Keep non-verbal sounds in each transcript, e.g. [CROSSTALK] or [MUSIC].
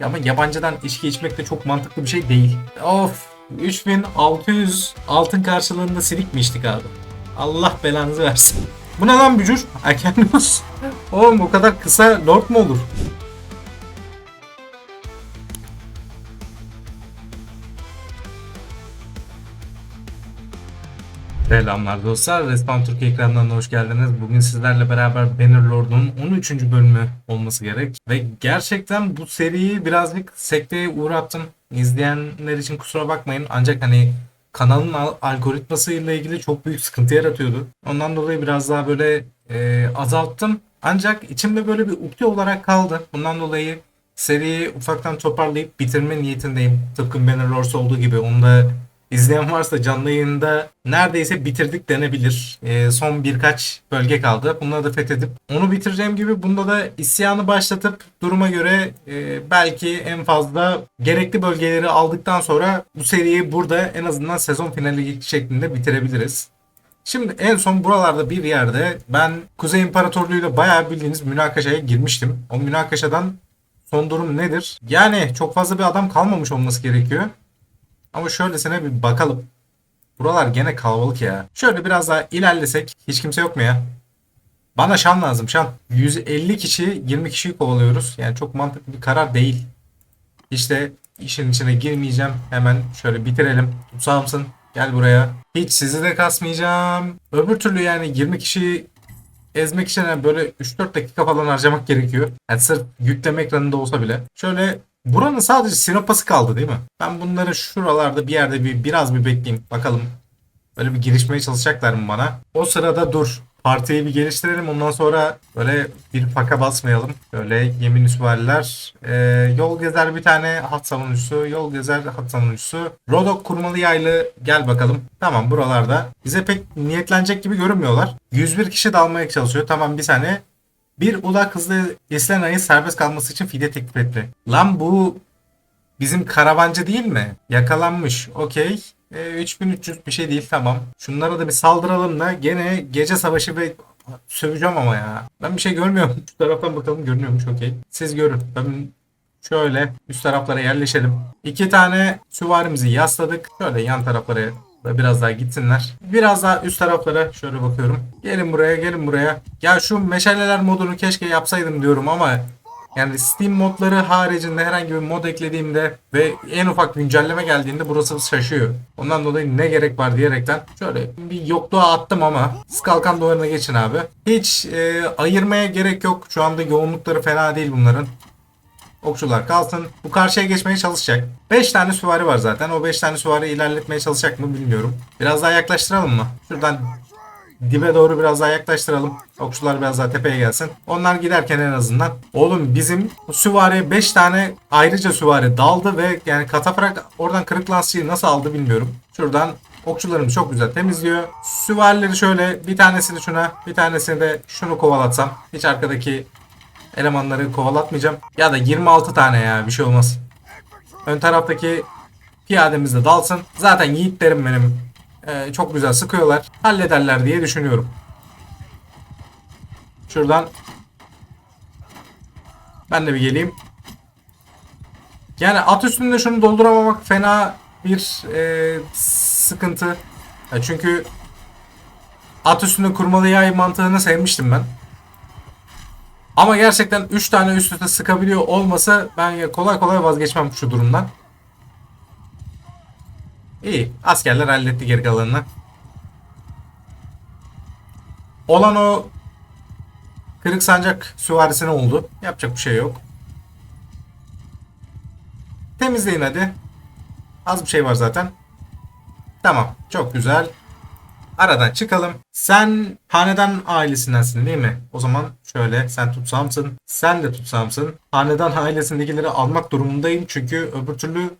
Ya Ama yabancıdan içki içmek de çok mantıklı bir şey değil. Of 3600 altın karşılığında silik mi içtik abi? Allah belanızı versin. Bu ne lan bücür? Erken. [LAUGHS] Oğlum bu kadar kısa lord mu olur? Selamlar dostlar. Respawn Türkiye ekranlarına hoş geldiniz. Bugün sizlerle beraber Bannerlord'un 13. bölümü olması gerek. Ve gerçekten bu seriyi birazcık sekteye uğrattım. İzleyenler için kusura bakmayın. Ancak hani kanalın al- algoritmasıyla ilgili çok büyük sıkıntı yaratıyordu. Ondan dolayı biraz daha böyle e, azalttım. Ancak içimde böyle bir ukde olarak kaldı. Bundan dolayı seriyi ufaktan toparlayıp bitirme niyetindeyim. Tıpkı Bannerlords olduğu gibi onu da İzleyen varsa canlı yayında neredeyse bitirdik denebilir. Ee, son birkaç bölge kaldı. Bunları da fethedip onu bitireceğim gibi bunda da isyanı başlatıp duruma göre e, belki en fazla gerekli bölgeleri aldıktan sonra bu seriyi burada en azından sezon finali şeklinde bitirebiliriz. Şimdi en son buralarda bir yerde ben Kuzey İmparatorluğu'yla bayağı bildiğiniz münakaşaya girmiştim. O münakaşadan son durum nedir? Yani çok fazla bir adam kalmamış olması gerekiyor. Ama şöylesine bir bakalım. Buralar gene kalabalık ya. Şöyle biraz daha ilerlesek. Hiç kimse yok mu ya? Bana şan lazım şan. 150 kişi 20 kişiyi kovalıyoruz. Yani çok mantıklı bir karar değil. İşte işin içine girmeyeceğim. Hemen şöyle bitirelim. Mısın? Gel buraya. Hiç sizi de kasmayacağım. Öbür türlü yani 20 kişi ezmek için böyle 3-4 dakika falan harcamak gerekiyor. Yani sırf yükleme ekranında olsa bile. Şöyle buranın sadece sinopası kaldı değil mi? Ben bunları şuralarda bir yerde bir biraz bir bekleyeyim. Bakalım. Böyle bir girişmeye çalışacaklar mı bana? O sırada dur. Partiyi bir geliştirelim. Ondan sonra böyle bir paka basmayalım. Böyle yemin süvariler. Ee, yol gezer bir tane hat savunucusu. Yol gezer hat savunucusu. Rodok kurmalı yaylı. Gel bakalım. Tamam buralarda. Bize pek niyetlenecek gibi görünmüyorlar. 101 kişi dalmaya çalışıyor. Tamam bir saniye. Bir ulak hızlı Islena'yı serbest kalması için fide teklif etti. Lan bu bizim karavancı değil mi? Yakalanmış. Okey. E, 3300 bir şey değil tamam. Şunlara da bir saldıralım da gene gece savaşı ve söveceğim ama ya. Ben bir şey görmüyorum. [LAUGHS] Şu taraftan bakalım görünüyormuş okey. Siz görün. Ben şöyle üst taraflara yerleşelim. İki tane süvarimizi yasladık. Şöyle yan taraflara da biraz daha gitsinler. Biraz daha üst taraflara şöyle bakıyorum. Gelin buraya gelin buraya. Ya şu meşaleler modunu keşke yapsaydım diyorum ama yani Steam modları haricinde herhangi bir mod eklediğimde ve en ufak güncelleme geldiğinde burası şaşıyor. Ondan dolayı ne gerek var diyerekten şöyle bir yokluğa attım ama siz kalkan duvarına geçin abi. Hiç e, ayırmaya gerek yok. Şu anda yoğunlukları fena değil bunların. Okçular kalsın. Bu karşıya geçmeye çalışacak. 5 tane süvari var zaten. O 5 tane süvari ilerletmeye çalışacak mı bilmiyorum. Biraz daha yaklaştıralım mı? Şuradan dibe doğru biraz daha yaklaştıralım. Okçular biraz daha tepeye gelsin. Onlar giderken en azından. Oğlum bizim süvari 5 tane ayrıca süvari daldı ve yani katafrak oradan kırık lastiği nasıl aldı bilmiyorum. Şuradan okçularımız çok güzel temizliyor. Süvarileri şöyle bir tanesini şuna bir tanesini de şunu kovalatsam. Hiç arkadaki elemanları kovalatmayacağım. Ya da 26 tane ya bir şey olmaz. Ön taraftaki piyademiz de dalsın. Zaten yiğitlerim benim ee, çok güzel sıkıyorlar. Hallederler diye düşünüyorum. Şuradan ben de bir geleyim. Yani at üstünde şunu dolduramamak fena bir e, sıkıntı. Ya çünkü at üstünde kurmalı yay mantığını sevmiştim ben. Ama gerçekten 3 tane üst üste sıkabiliyor olmasa ben kolay kolay vazgeçmem şu durumdan. İyi. Askerler halletti geri kalanını. Olan o kırık sancak süvarisine oldu. Yapacak bir şey yok. Temizleyin hadi. Az bir şey var zaten. Tamam. Çok güzel. Aradan çıkalım. Sen hanedan ailesindensin değil mi? O zaman şöyle sen tutsamsın. Sen de tutsamsın. Hanedan ailesindekileri almak durumundayım. Çünkü öbür türlü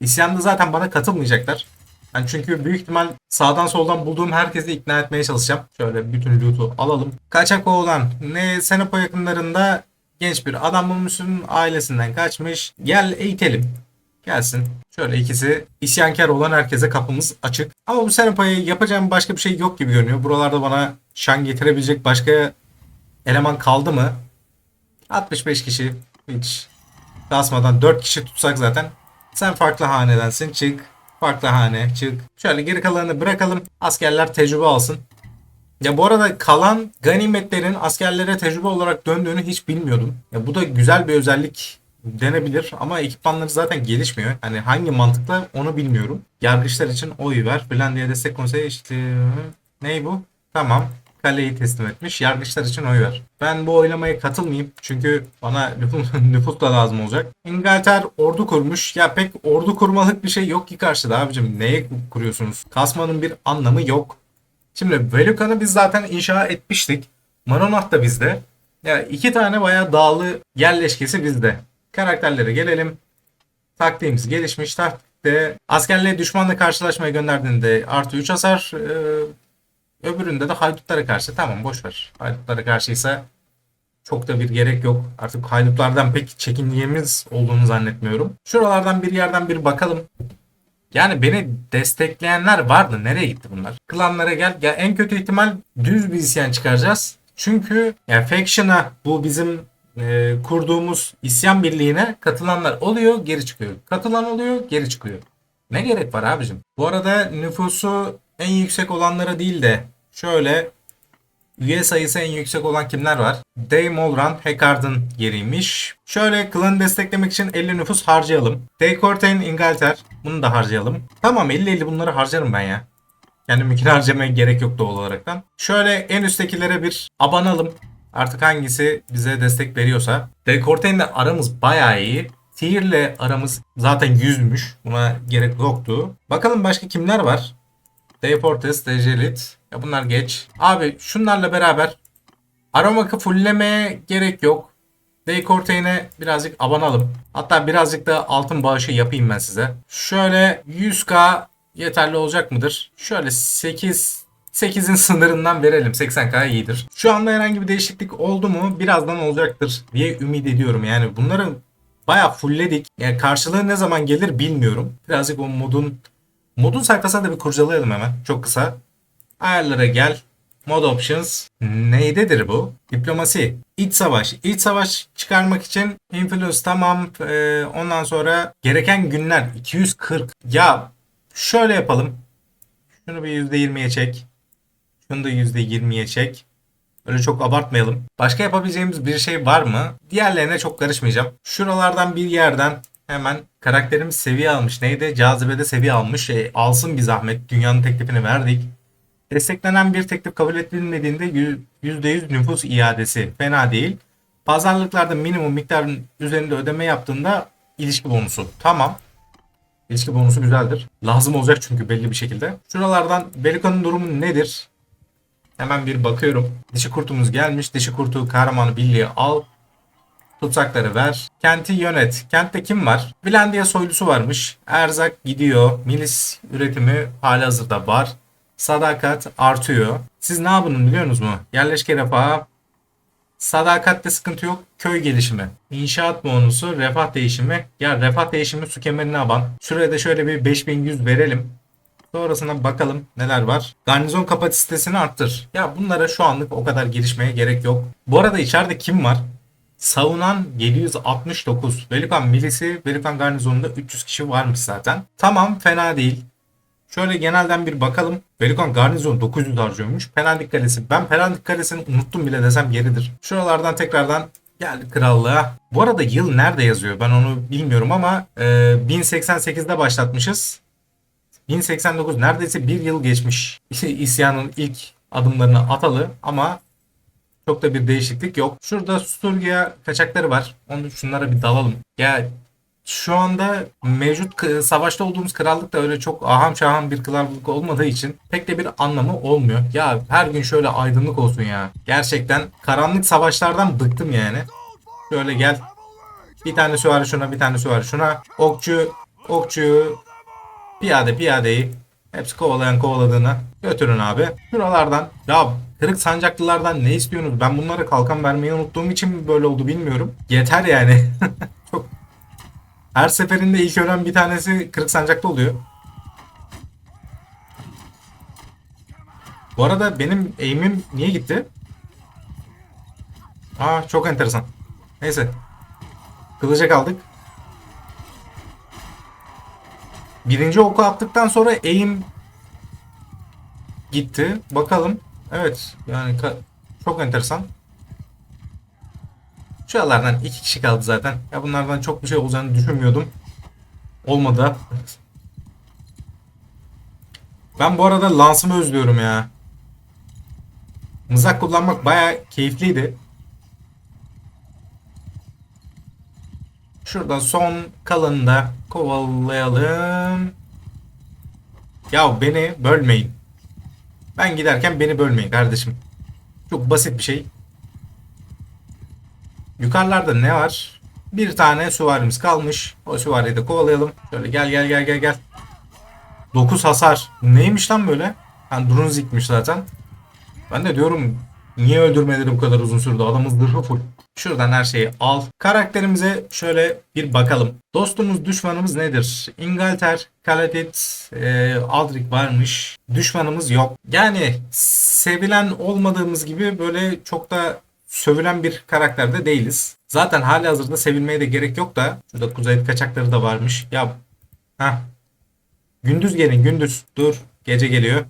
İsyanda zaten bana katılmayacaklar. Ben çünkü büyük ihtimal sağdan soldan bulduğum herkesi ikna etmeye çalışacağım. Şöyle bütün loot'u alalım. Kaçak oğlan ne Senepo yakınlarında genç bir adam bulmuşsun ailesinden kaçmış. Gel eğitelim. Gelsin. Şöyle ikisi isyankar olan herkese kapımız açık. Ama bu Senepa'ya yapacağım başka bir şey yok gibi görünüyor. Buralarda bana şan getirebilecek başka eleman kaldı mı? 65 kişi. Hiç Kasmadan 4 kişi tutsak zaten. Sen farklı hanedensin. Çık. Farklı hane. Çık. Şöyle geri kalanını bırakalım. Askerler tecrübe alsın. Ya bu arada kalan ganimetlerin askerlere tecrübe olarak döndüğünü hiç bilmiyordum. Ya bu da güzel bir özellik denebilir ama ekipmanları zaten gelişmiyor. Hani hangi mantıkla onu bilmiyorum. Yargıçlar için oy ver. Finlandiya Destek Konseyi işte ney bu? Tamam. Kaleyi teslim etmiş. Yargıçlar için oy ver. Ben bu oylamaya katılmayayım. Çünkü bana [LAUGHS] nüfus, da lazım olacak. İngiltere ordu kurmuş. Ya pek ordu kurmalık bir şey yok ki karşıda abicim. Neye kuruyorsunuz? Kasmanın bir anlamı yok. Şimdi Velukan'ı biz zaten inşa etmiştik. Maronah da bizde. Ya iki tane bayağı dağlı yerleşkesi bizde. Karakterlere gelelim. Taktiğimiz gelişmiş. Taktikte askerleri düşmanla karşılaşmaya gönderdiğinde artı 3 hasar. Ee, öbüründe de haydutlara karşı. Tamam boş ver. Haydutlara karşıysa çok da bir gerek yok. Artık haydutlardan pek çekindiğimiz olduğunu zannetmiyorum. Şuralardan bir yerden bir bakalım. Yani beni destekleyenler vardı. Nereye gitti bunlar? Klanlara gel. Ya en kötü ihtimal düz bir isyan çıkaracağız. Çünkü ya Faction'a bu bizim e, kurduğumuz isyan birliğine katılanlar oluyor, geri çıkıyor. Katılan oluyor, geri çıkıyor. Ne gerek var abicim? Bu arada nüfusu en yüksek olanlara değil de şöyle üye sayısı en yüksek olan kimler var? Dave Mulran, Heckard'ın yeriymiş. Şöyle klanı desteklemek için 50 nüfus harcayalım. Dave Cortain, İngiltere. Bunu da harcayalım. Tamam 50-50 bunları harcarım ben ya. Kendiminkini harcamaya gerek yok doğal olaraktan. Şöyle en üsttekilere bir abanalım. Artık hangisi bize destek veriyorsa. Dave Cortain'le aramız bayağı iyi. Tier'le aramız zaten 100'müş. Buna gerek yoktu. Bakalım başka kimler var? Dave Portes, Dejelit. Ya bunlar geç. Abi şunlarla beraber Aromak'ı fulllemeye gerek yok. Dave Cortain'e birazcık abanalım. Hatta birazcık da altın bağışı yapayım ben size. Şöyle 100k yeterli olacak mıdır? Şöyle 8 8'in sınırından verelim. 80k iyidir. Şu anda herhangi bir değişiklik oldu mu birazdan olacaktır diye ümit ediyorum. Yani bunları bayağı fullledik. Yani karşılığı ne zaman gelir bilmiyorum. Birazcık o modun modun sayfasına da bir kurcalayalım hemen. Çok kısa. Ayarlara gel. Mod Options. Neydedir bu? Diplomasi. İç savaş. İç savaş çıkarmak için Influence tamam. Ee, ondan sonra gereken günler 240. Ya şöyle yapalım. Şunu bir %20'ye çek. Şunu da %20'ye çek. Öyle çok abartmayalım. Başka yapabileceğimiz bir şey var mı? Diğerlerine çok karışmayacağım. Şuralardan bir yerden hemen karakterimiz seviye almış. Neydi? Cazibede seviye almış. E, alsın bir zahmet. Dünyanın teklifini verdik. Desteklenen bir teklif kabul edilmediğinde %100 nüfus iadesi. Fena değil. Pazarlıklarda minimum miktarın üzerinde ödeme yaptığında ilişki bonusu. Tamam. İlişki bonusu güzeldir. Lazım olacak çünkü belli bir şekilde. Şuralardan Belika'nın durumu nedir? Hemen bir bakıyorum. Dişi kurtumuz gelmiş. Dişi kurtu kahramanı birliğe al. Tutsakları ver. Kenti yönet. Kentte kim var? Finlandiya soylusu varmış. Erzak gidiyor. Milis üretimi hali hazırda var. Sadakat artıyor. Siz ne yapın biliyor musunuz mu? Yerleşke refahı. Sadakatte sıkıntı yok. Köy gelişimi. İnşaat bonusu. Refah değişimi. Ya refah değişimi su kemerine aban. Şuraya da şöyle bir 5100 verelim. Sonrasına bakalım neler var. Garnizon kapasitesini arttır. Ya bunlara şu anlık o kadar gelişmeye gerek yok. Bu arada içeride kim var? Savunan 769. Velikan milisi, Velikan garnizonunda 300 kişi varmış zaten. Tamam fena değil. Şöyle genelden bir bakalım. Velikan garnizon 900 harcıyormuş. Penaldik Kalesi. Ben Penaldik Kalesi'ni unuttum bile desem yeridir. Şuralardan tekrardan geldik krallığa. Bu arada yıl nerede yazıyor ben onu bilmiyorum ama e, 1088'de başlatmışız. 1089 neredeyse bir yıl geçmiş. [LAUGHS] İsyanın ilk adımlarını atalı ama çok da bir değişiklik yok. Şurada Sturgia kaçakları var. Onu şunlara bir dalalım. Ya şu anda mevcut savaşta olduğumuz krallık da öyle çok aham şaham bir krallık olmadığı için pek de bir anlamı olmuyor. Ya her gün şöyle aydınlık olsun ya. Gerçekten karanlık savaşlardan bıktım yani. Şöyle gel. Bir tane süvari şuna, bir tane süvari şuna. Okçu, okçu, piyade, piyadeyi. Hepsi kovalayan kovaladığını götürün abi. Şuralardan ya kırık sancaklılardan ne istiyorsunuz? Ben bunlara kalkan vermeyi unuttuğum için mi böyle oldu bilmiyorum. Yeter yani. [LAUGHS] Çok her seferinde ilk ölen bir tanesi kırık sancaklı oluyor. Bu arada benim aim'im niye gitti? Aa çok enteresan. Neyse. Kılıca kaldık. Birinci oku attıktan sonra eğim gitti. Bakalım. Evet. Yani çok enteresan. Şu alardan iki kişi kaldı zaten. Ya bunlardan çok bir şey olacağını düşünmüyordum. Olmadı. Ben bu arada Lance'ımı özlüyorum ya. Mızrak kullanmak baya keyifliydi. Şurada son kalanını da kovalayalım. Ya beni bölmeyin. Ben giderken beni bölmeyin kardeşim. Çok basit bir şey. Yukarılarda ne var? Bir tane süvarimiz kalmış. O süvariyi de kovalayalım. Şöyle gel gel gel gel gel. 9 hasar. Neymiş lan böyle? Yani Drunzik'miş zaten. Ben de diyorum niye öldürmeleri bu kadar uzun sürdü? Adamın zırhı full. Şuradan her şeyi al. Karakterimize şöyle bir bakalım. Dostumuz düşmanımız nedir? Ingalter, Kalatit, e, Aldrich varmış. Düşmanımız yok. Yani sevilen olmadığımız gibi böyle çok da sövülen bir karakterde değiliz. Zaten hali hazırda sevilmeye de gerek yok da. Şurada kuzey kaçakları da varmış. Ya ha Gündüz gelin gündüz. Dur. Gece geliyor.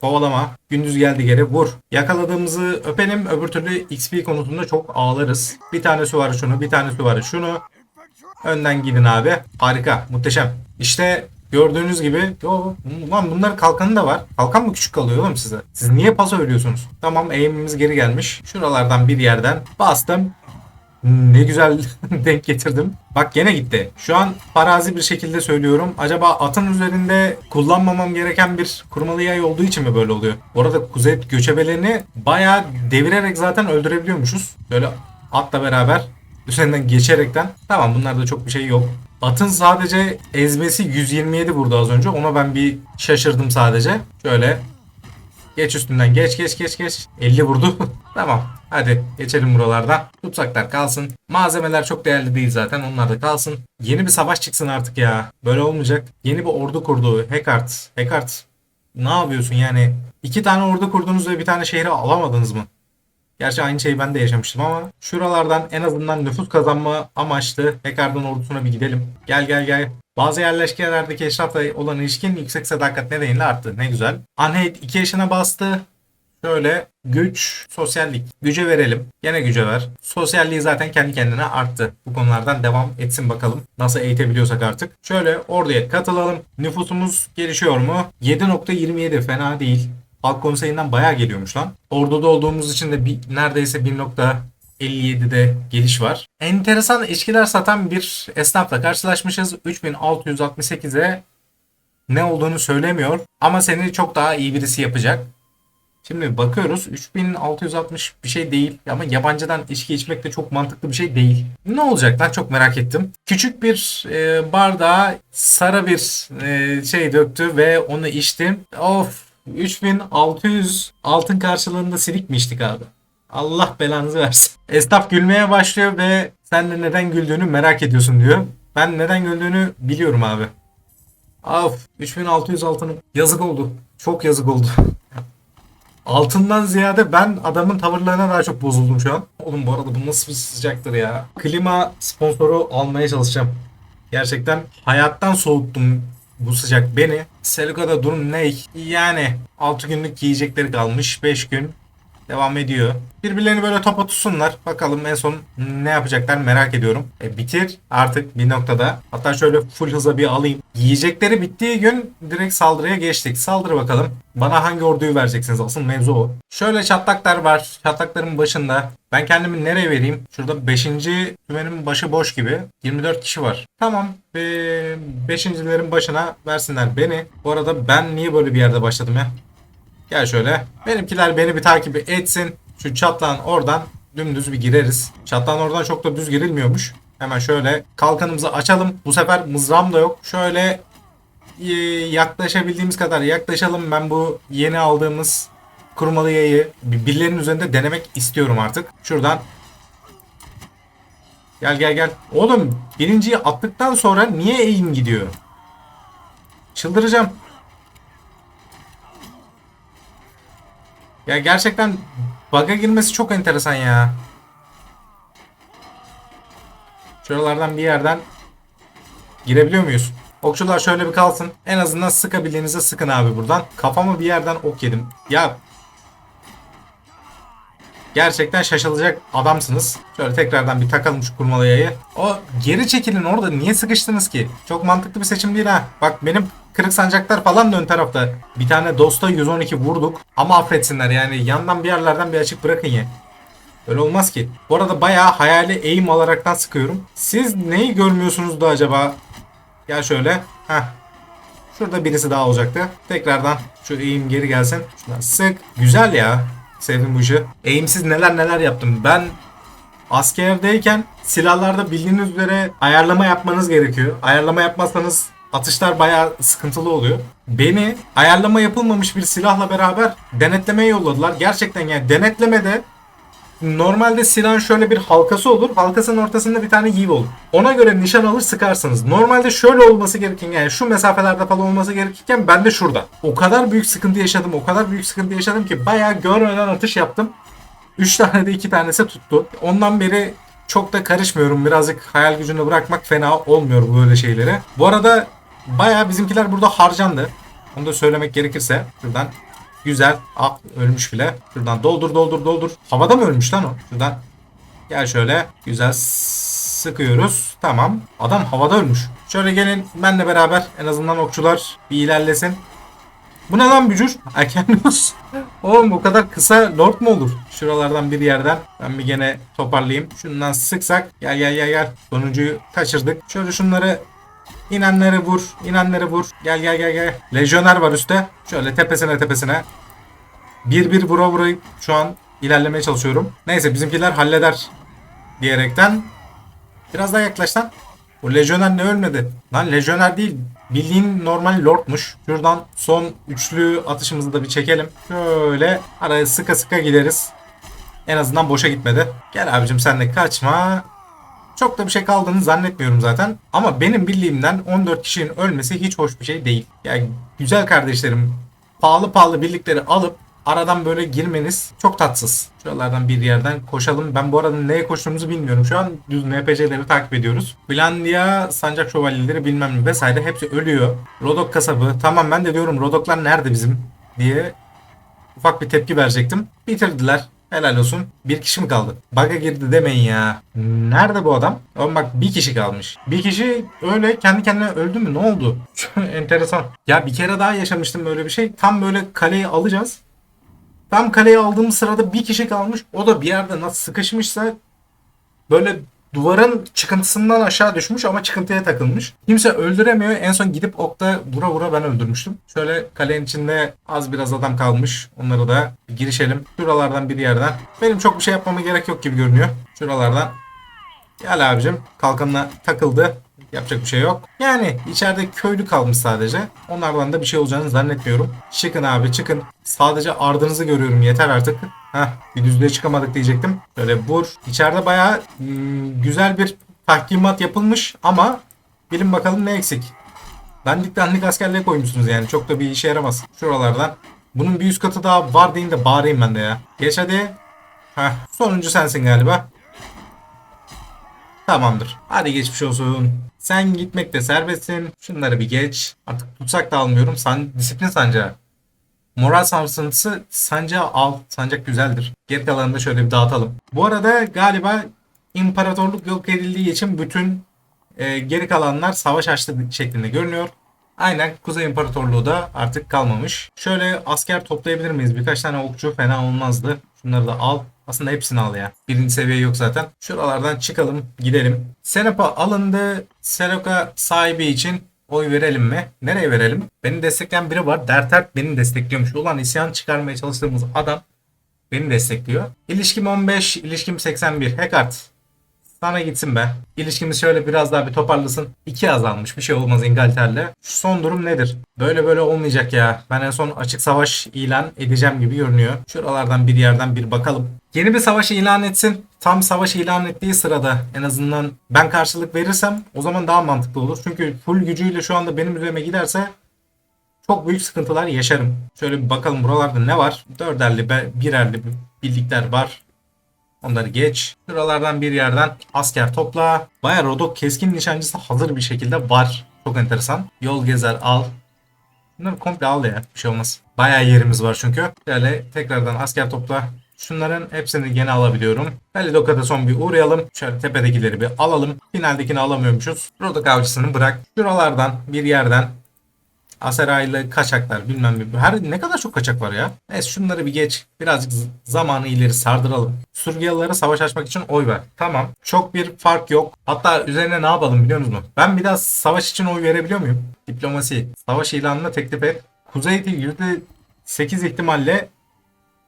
Kovalama. Gündüz geldi geri vur. Yakaladığımızı öpelim. Öbür türlü XP konusunda çok ağlarız. Bir tanesi var şunu. Bir tanesi var şunu. Önden gidin abi. Harika. Muhteşem. İşte gördüğünüz gibi yo, lan bunların kalkanı da var. Kalkan mı küçük kalıyor oğlum size? Siz niye paso ölüyorsunuz? Tamam eğimimiz geri gelmiş. Şuralardan bir yerden bastım. Ne güzel [LAUGHS] denk getirdim. Bak gene gitti. Şu an farazi bir şekilde söylüyorum. Acaba atın üzerinde kullanmamam gereken bir kurmalı yay olduğu için mi böyle oluyor? Orada kuzey göçebelerini bayağı devirerek zaten öldürebiliyormuşuz. Böyle atla beraber üzerinden geçerekten. Tamam bunlarda çok bir şey yok. Atın sadece ezmesi 127 vurdu az önce. Ona ben bir şaşırdım sadece. Şöyle Geç üstünden geç geç geç geç. 50 vurdu. [LAUGHS] tamam. Hadi geçelim buralardan. Tutsaklar kalsın. Malzemeler çok değerli değil zaten. Onlar da kalsın. Yeni bir savaş çıksın artık ya. Böyle olmayacak. Yeni bir ordu kurdu. Hekart. Hekart. Ne yapıyorsun yani? İki tane ordu kurdunuz ve bir tane şehri alamadınız mı? Gerçi aynı şeyi ben de yaşamıştım ama şuralardan en azından nüfus kazanma amaçlı Hekart'ın ordusuna bir gidelim. Gel gel gel. Bazı yerleşkelerdeki eşrafla olan ilişkin yüksek sadakat nedeniyle arttı. Ne güzel. Anheit 2 yaşına bastı. Şöyle güç, sosyallik. Güce verelim. Gene güce ver. Sosyalliği zaten kendi kendine arttı. Bu konulardan devam etsin bakalım. Nasıl eğitebiliyorsak artık. Şöyle orduya katılalım. Nüfusumuz gelişiyor mu? 7.27 fena değil. Halk konseyinden bayağı geliyormuş lan. Orduda olduğumuz için de bir, neredeyse 1.57'de geliş var. Enteresan içkiler satan bir esnafla karşılaşmışız. 3668'e ne olduğunu söylemiyor ama seni çok daha iyi birisi yapacak. Şimdi bakıyoruz 3660 bir şey değil ama yabancıdan içki içmek de çok mantıklı bir şey değil. Ne olacak lan çok merak ettim. Küçük bir e, bardağa sarı bir e, şey döktü ve onu içtim. Of 3600 altın karşılığında silik mi içtik abi? Allah belanızı versin. Esnaf gülmeye başlıyor ve sen de neden güldüğünü merak ediyorsun diyor. Ben neden güldüğünü biliyorum abi. Of 3600 altınım. Yazık oldu. Çok yazık oldu. Altından ziyade ben adamın tavırlarına daha çok bozuldum şu an. Oğlum bu arada bu nasıl bir sıcaktır ya. Klima sponsoru almaya çalışacağım. Gerçekten hayattan soğuttum bu sıcak beni. Seluka'da durum ne? Yani 6 günlük yiyecekleri kalmış. 5 gün devam ediyor. Birbirlerini böyle topa tutsunlar. Bakalım en son ne yapacaklar merak ediyorum. E, bitir artık bir noktada. Hatta şöyle full hıza bir alayım. Yiyecekleri bittiği gün direkt saldırıya geçtik. Saldır bakalım. Bana hangi orduyu vereceksiniz? Asıl mevzu o. Şöyle çatlaklar var. Çatlakların başında. Ben kendimi nereye vereyim? Şurada 5. tümenin başı boş gibi. 24 kişi var. Tamam. Ve 5.lerin başına versinler beni. Bu arada ben niye böyle bir yerde başladım ya? Gel şöyle. Benimkiler beni bir takip etsin. Şu çatlağın oradan dümdüz bir gireriz. Çatlağın oradan çok da düz girilmiyormuş. Hemen şöyle kalkanımızı açalım. Bu sefer mızrağım da yok. Şöyle e, yaklaşabildiğimiz kadar yaklaşalım. Ben bu yeni aldığımız kurmalı yayı birilerinin üzerinde denemek istiyorum artık. Şuradan Gel gel gel. Oğlum birinciyi attıktan sonra niye eğim gidiyor? Çıldıracağım. Ya gerçekten bug'a girmesi çok enteresan ya. Şuralardan bir yerden girebiliyor muyuz? Okçular şöyle bir kalsın. En azından sıkabildiğinizde sıkın abi buradan. Kafama bir yerden ok yedim. Ya Gerçekten şaşılacak adamsınız. Şöyle tekrardan bir takalım şu kurmalayayı. O geri çekilin orada niye sıkıştınız ki? Çok mantıklı bir seçim değil ha. Bak benim kırık sancaklar falan da ön tarafta. Bir tane dosta 112 vurduk. Ama affetsinler yani yandan bir yerlerden bir açık bırakın ya. Öyle olmaz ki. Bu arada bayağı hayali eğim alaraktan sıkıyorum. Siz neyi görmüyorsunuz da acaba? Gel şöyle. Heh. Şurada birisi daha olacaktı. Tekrardan şu eğim geri gelsin. Şuradan sık. Güzel ya. Sevdim bu işi. Eğimsiz neler neler yaptım. Ben askerdeyken silahlarda bildiğiniz üzere ayarlama yapmanız gerekiyor. Ayarlama yapmazsanız atışlar bayağı sıkıntılı oluyor. Beni ayarlama yapılmamış bir silahla beraber denetlemeye yolladılar. Gerçekten yani denetlemede Normalde silahın şöyle bir halkası olur. Halkasının ortasında bir tane yiv olur. Ona göre nişan alır sıkarsınız. Normalde şöyle olması gereken yani şu mesafelerde falan olması gerekirken ben de şurada. O kadar büyük sıkıntı yaşadım. O kadar büyük sıkıntı yaşadım ki bayağı görmeden atış yaptım. 3 tane de 2 tanesi tuttu. Ondan beri çok da karışmıyorum. Birazcık hayal gücünü bırakmak fena olmuyor böyle şeylere. Bu arada bayağı bizimkiler burada harcandı. Onu da söylemek gerekirse şuradan Güzel. Ah ölmüş bile. Şuradan doldur doldur doldur. Havada mı ölmüş lan o? Şuradan. Gel şöyle. Güzel sıkıyoruz. Tamam. Adam havada ölmüş. Şöyle gelin benle beraber en azından okçular bir ilerlesin. Bu ne lan bücür? [LAUGHS] Erkenliyoruz. Oğlum bu kadar kısa lord mu olur? Şuralardan bir yerden. Ben bir gene toparlayayım. Şundan sıksak. Gel gel gel gel. Sonuncuyu kaçırdık. Şöyle şunları İnenleri vur. inenleri vur. Gel gel gel gel. Lejyoner var üstte. Şöyle tepesine tepesine. Bir bir vura vura şu an ilerlemeye çalışıyorum. Neyse bizimkiler halleder diyerekten. Biraz daha yaklaş lan. Bu lejyoner ne ölmedi? Lan lejyoner değil. Bildiğin normal lordmuş. Şuradan son üçlü atışımızı da bir çekelim. Şöyle araya sıka sıka gideriz. En azından boşa gitmedi. Gel abicim sen de kaçma. Çok da bir şey kaldığını zannetmiyorum zaten. Ama benim bildiğimden 14 kişinin ölmesi hiç hoş bir şey değil. Yani güzel kardeşlerim pahalı pahalı birlikleri alıp aradan böyle girmeniz çok tatsız. Şuralardan bir yerden koşalım. Ben bu arada neye koştuğumuzu bilmiyorum. Şu an düz NPC'leri takip ediyoruz. Finlandiya, sancak şövalyeleri bilmem ne vesaire hepsi ölüyor. Rodok kasabı. Tamam ben de diyorum Rodoklar nerede bizim diye ufak bir tepki verecektim. Bitirdiler. Helal olsun. Bir kişi mi kaldı? Bug'a girdi demeyin ya. Nerede bu adam? Oğlum bak bir kişi kalmış. Bir kişi öyle kendi kendine öldü mü? Ne oldu? [LAUGHS] Enteresan. Ya bir kere daha yaşamıştım böyle bir şey. Tam böyle kaleyi alacağız. Tam kaleyi aldığım sırada bir kişi kalmış. O da bir yerde nasıl sıkışmışsa böyle duvarın çıkıntısından aşağı düşmüş ama çıkıntıya takılmış. Kimse öldüremiyor. En son gidip okta vura vura ben öldürmüştüm. Şöyle kalenin içinde az biraz adam kalmış. Onları da girişelim. Şuralardan bir yerden. Benim çok bir şey yapmama gerek yok gibi görünüyor. Şuralardan. Gel abicim. Kalkanına takıldı. Yapacak bir şey yok. Yani içeride köylü kalmış sadece. Onlardan da bir şey olacağını zannetmiyorum. Çıkın abi çıkın. Sadece ardınızı görüyorum yeter artık. Heh, bir düzlüğe çıkamadık diyecektim. Böyle vur. İçeride bayağı hmm, güzel bir tahkimat yapılmış ama bilin bakalım ne eksik. Dandik dandik askerliğe koymuşsunuz yani. Çok da bir işe yaramaz. Şuralardan. Bunun bir üst katı daha var deyin de bağırayım ben de ya. Geç hadi. Heh, sonuncu sensin galiba. Tamamdır. Hadi geçmiş olsun. Sen gitmekte serbestsin. Şunları bir geç. Artık tutsak da almıyorum. San, disiplin sancağı. Moral sarsıntısı sancağı al. Sancak güzeldir. Geri kalanını da şöyle bir dağıtalım. Bu arada galiba imparatorluk yok edildiği için bütün e, geri kalanlar savaş açtı şeklinde görünüyor. Aynen Kuzey İmparatorluğu da artık kalmamış. Şöyle asker toplayabilir miyiz? Birkaç tane okçu fena olmazdı. Şunları da al. Aslında hepsini al ya. Birinci seviye yok zaten. Şuralardan çıkalım gidelim. Senepa alındı. Seloka sahibi için oy verelim mi? Nereye verelim? Beni destekleyen biri var. Dertert beni destekliyormuş. Ulan isyan çıkarmaya çalıştığımız adam beni destekliyor. İlişkim 15, ilişkim 81. Hekart. Sana gitsin be. İlişkimiz şöyle biraz daha bir toparlasın. İki azalmış bir şey olmaz İngiltere'yle. Şu son durum nedir? Böyle böyle olmayacak ya. Ben en son açık savaş ilan edeceğim gibi görünüyor. Şuralardan bir yerden bir bakalım. Yeni bir savaş ilan etsin. Tam savaş ilan ettiği sırada en azından ben karşılık verirsem o zaman daha mantıklı olur. Çünkü full gücüyle şu anda benim üzerime giderse çok büyük sıkıntılar yaşarım. Şöyle bir bakalım buralarda ne var? Dörderli, birerli birlikler var. Onları geç. Şuralardan bir yerden asker topla. Baya Rodok keskin nişancısı hazır bir şekilde var. Çok enteresan. Yol gezer al. Bunları komple al ya. Bir şey olmaz. Bayağı yerimiz var çünkü. Şöyle tekrardan asker topla. Şunların hepsini gene alabiliyorum. Kalidoka'da son bir uğrayalım. Şöyle tepedekileri bir alalım. Finaldekini alamıyormuşuz. Rodok avcısını bırak. Şuralardan bir yerden Aseraylı kaçaklar bilmem ne. Her ne kadar çok kaçak var ya. Neyse şunları bir geç. Birazcık zamanı ileri sardıralım. Surgiyalılara savaş açmak için oy ver. Tamam. Çok bir fark yok. Hatta üzerine ne yapalım biliyor musunuz? Ben bir daha savaş için oy verebiliyor muyum? Diplomasi. Savaş ilanına teklif et. Kuzey'de %8 ihtimalle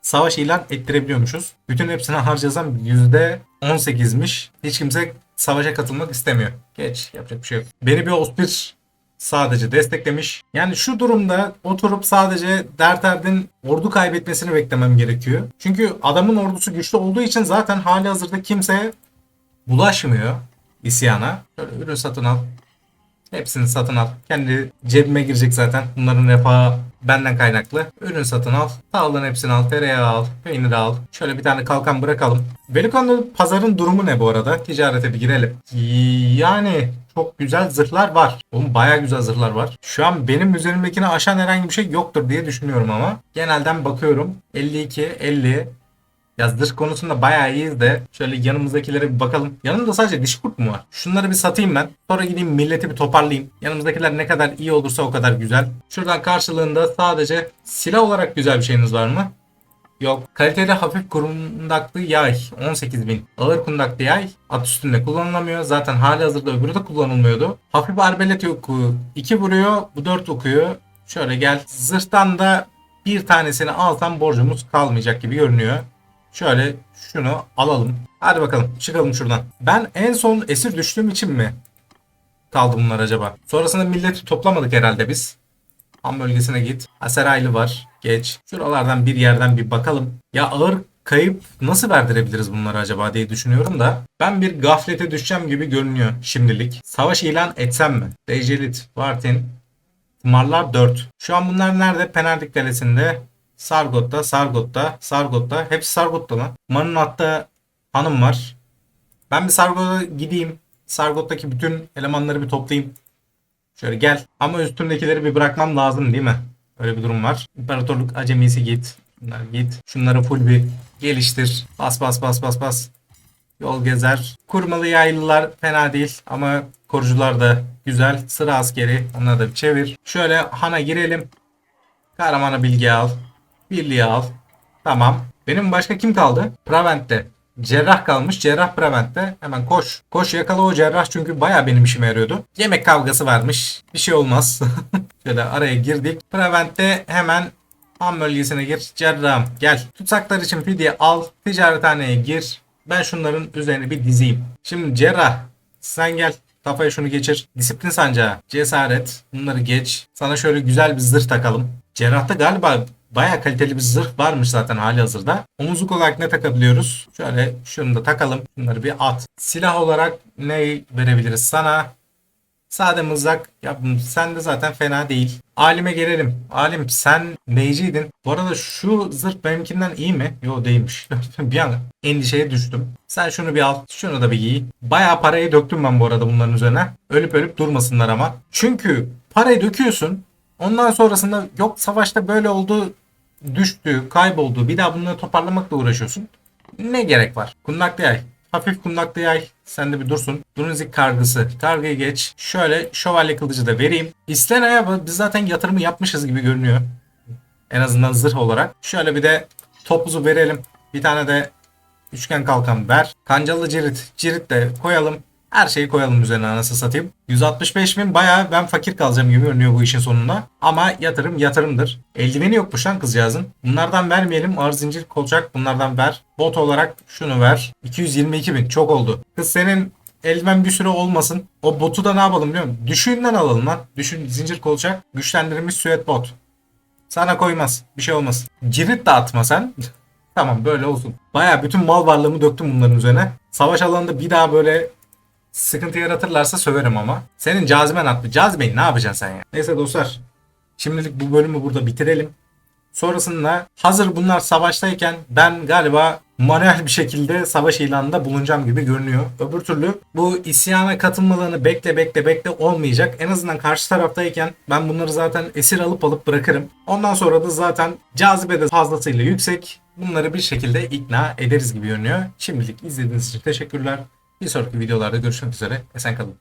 savaş ilan ettirebiliyormuşuz. Bütün hepsini harcasam %18'miş. Hiç kimse savaşa katılmak istemiyor. Geç yapacak bir şey yok. Beni bir Ospir sadece desteklemiş. Yani şu durumda oturup sadece Derterd'in ordu kaybetmesini beklemem gerekiyor. Çünkü adamın ordusu güçlü olduğu için zaten hali hazırda kimse bulaşmıyor isyana. Şöyle ürün satın al. Hepsini satın al. Kendi cebime girecek zaten. Bunların refahı benden kaynaklı. Ürün satın al. Sağlığın hepsini al. Tereyağı al. Peynir al. Şöyle bir tane kalkan bırakalım. Velikon'da pazarın durumu ne bu arada? Ticarete bir girelim. Yani çok güzel zırhlar var. Oğlum bayağı güzel zırhlar var. Şu an benim üzerimdekini aşan herhangi bir şey yoktur diye düşünüyorum ama. Genelden bakıyorum. 52, 50, ya zırh konusunda bayağı iyiyiz de şöyle yanımızdakilere bir bakalım. Yanımda sadece dişi kurt mu var? Şunları bir satayım ben. Sonra gideyim milleti bir toparlayayım. Yanımızdakiler ne kadar iyi olursa o kadar güzel. Şuradan karşılığında sadece silah olarak güzel bir şeyiniz var mı? Yok. Kaliteli hafif kundaklı yay 18.000. Ağır kundaklı yay at üstünde kullanılamıyor. Zaten hali hazırda öbürü de kullanılmıyordu. Hafif arbelet yoku 2 vuruyor. Bu 4 okuyor. Şöyle gel. Zırhtan da bir tanesini alsam borcumuz kalmayacak gibi görünüyor. Şöyle şunu alalım. Hadi bakalım çıkalım şuradan. Ben en son esir düştüğüm için mi kaldı bunlar acaba? Sonrasında milleti toplamadık herhalde biz. Ham bölgesine git. Aseraylı var. Geç. Şuralardan bir yerden bir bakalım. Ya ağır kayıp nasıl verdirebiliriz bunları acaba diye düşünüyorum da. Ben bir gaflete düşeceğim gibi görünüyor şimdilik. Savaş ilan etsem mi? Dejelit, Vartin, Tımarlar 4. Şu an bunlar nerede? Penardik Kalesi'nde. Sargot'ta, Sargot'ta, Sargot'ta. Hepsi Sargot'ta lan. Man'ın hatta hanım var. Ben bir Sargot'a gideyim. Sargot'taki bütün elemanları bir toplayayım. Şöyle gel. Ama üstümdekileri bir bırakmam lazım değil mi? Öyle bir durum var. İmparatorluk acemisi git. Bunlar git. Şunları full bir geliştir. Bas bas bas bas bas. Yol gezer. Kurmalı yaylılar fena değil ama korucular da güzel. Sıra askeri. Onları da bir çevir. Şöyle Han'a girelim. Kahramana bilgi al. Birliği al. Tamam. Benim başka kim kaldı? Prevent'te. Cerrah kalmış. Cerrah Prevent'te. Hemen koş. Koş yakala o cerrah çünkü baya benim işime yarıyordu. Yemek kavgası varmış. Bir şey olmaz. [LAUGHS] Şöyle araya girdik. Prevent'te hemen Ham bölgesine gir. Cerrahım gel. Tutsaklar için fidye al. Ticarethaneye gir. Ben şunların üzerine bir dizeyim. Şimdi cerrah sen gel. Kafaya şunu geçir. Disiplin sancağı. Cesaret. Bunları geç. Sana şöyle güzel bir zırh takalım. Cerrahta galiba baya kaliteli bir zırh varmış zaten hali hazırda. Omuzluk olarak ne takabiliyoruz? Şöyle şunu da takalım. Bunları bir at. Silah olarak ne verebiliriz sana? Sade mızrak. Ya sen de zaten fena değil. Alime gelelim. Alim sen neyciydin? Bu arada şu zırh benimkinden iyi mi? Yo değilmiş. [LAUGHS] bir an endişeye düştüm. Sen şunu bir al. Şunu da bir giy. Bayağı parayı döktüm ben bu arada bunların üzerine. Ölüp ölüp durmasınlar ama. Çünkü parayı döküyorsun. Ondan sonrasında yok savaşta böyle oldu düştü, kayboldu. Bir daha bunları toparlamakla uğraşıyorsun. Ne gerek var? Kundaklı yay. Hafif kundaklı yay. Sen de bir dursun. Drunzik kargısı. Kargıyı geç. Şöyle şövalye kılıcı da vereyim. İstena'ya biz zaten yatırımı yapmışız gibi görünüyor. En azından zırh olarak. Şöyle bir de topuzu verelim. Bir tane de üçgen kalkan ver. Kancalı cirit. Cirit de koyalım. Her şeyi koyalım üzerine anasını satayım. 165 bin bayağı ben fakir kalacağım gibi görünüyor bu işin sonunda. Ama yatırım yatırımdır. Eldiveni yokmuş lan kızcağızın. Bunlardan vermeyelim. Ağır zincir kolçak bunlardan ver. Bot olarak şunu ver. 222 bin çok oldu. Kız senin eldiven bir süre olmasın. O botu da ne yapalım biliyor musun? Düşüğünden alalım lan. Düşün zincir kolçak. Güçlendirilmiş süet bot. Sana koymaz. Bir şey olmaz. Cirit de atma sen. [LAUGHS] tamam böyle olsun. Baya bütün mal varlığımı döktüm bunların üzerine. Savaş alanında bir daha böyle sıkıntı yaratırlarsa söverim ama. Senin caziben attı. Cazibeyi ne yapacaksın sen ya? Neyse dostlar. Şimdilik bu bölümü burada bitirelim. Sonrasında hazır bunlar savaştayken ben galiba manuel bir şekilde savaş ilanında bulunacağım gibi görünüyor. Öbür türlü bu isyana katılmalarını bekle bekle bekle olmayacak. En azından karşı taraftayken ben bunları zaten esir alıp alıp bırakırım. Ondan sonra da zaten cazibe de fazlasıyla yüksek. Bunları bir şekilde ikna ederiz gibi görünüyor. Şimdilik izlediğiniz için teşekkürler. Bir sonraki videolarda görüşmek üzere. Esen kalın.